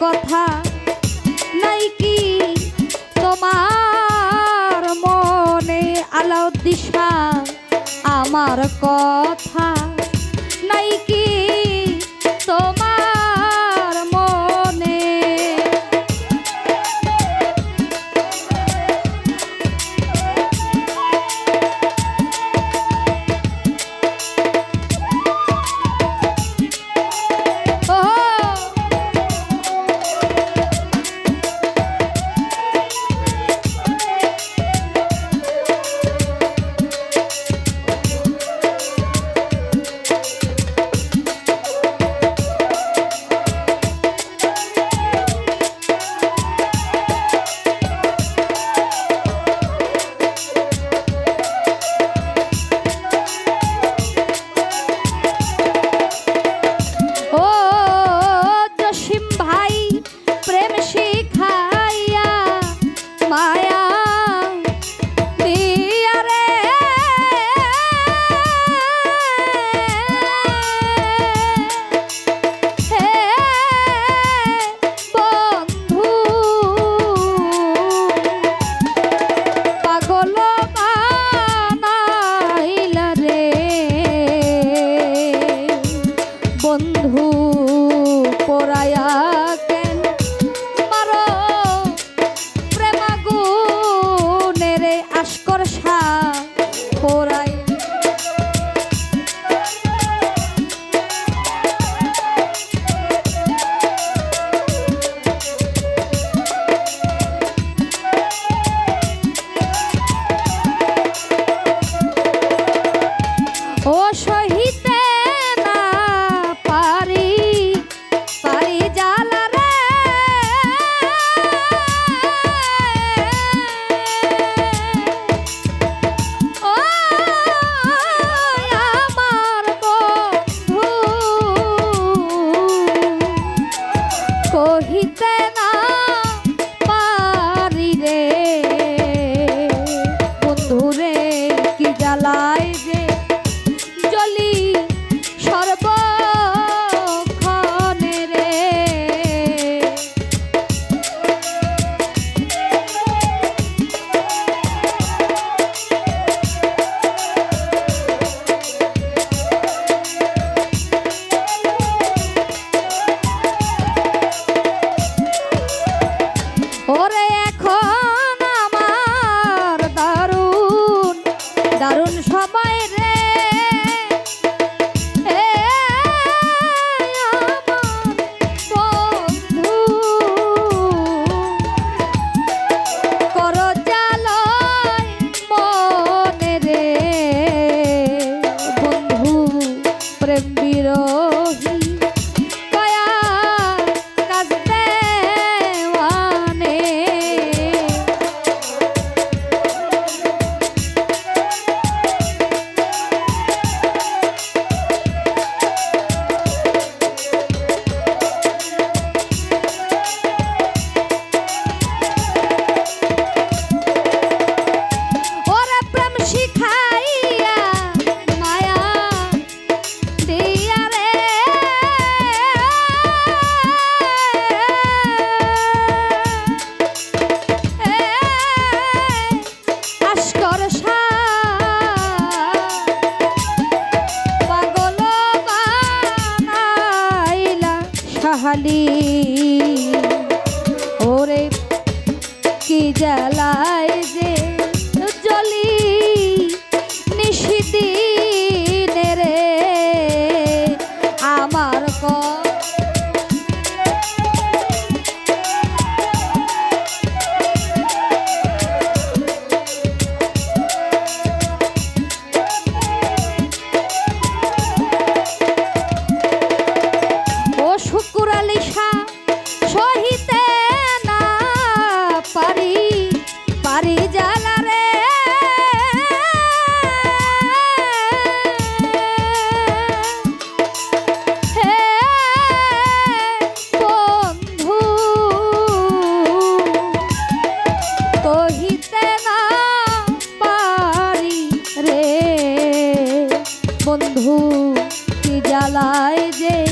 কথা নাই কি? তোমার মনে আলাউদ্দিশা আমার কথা পরায়া prendido. খালি বন্ধু কি জ্বালায় যে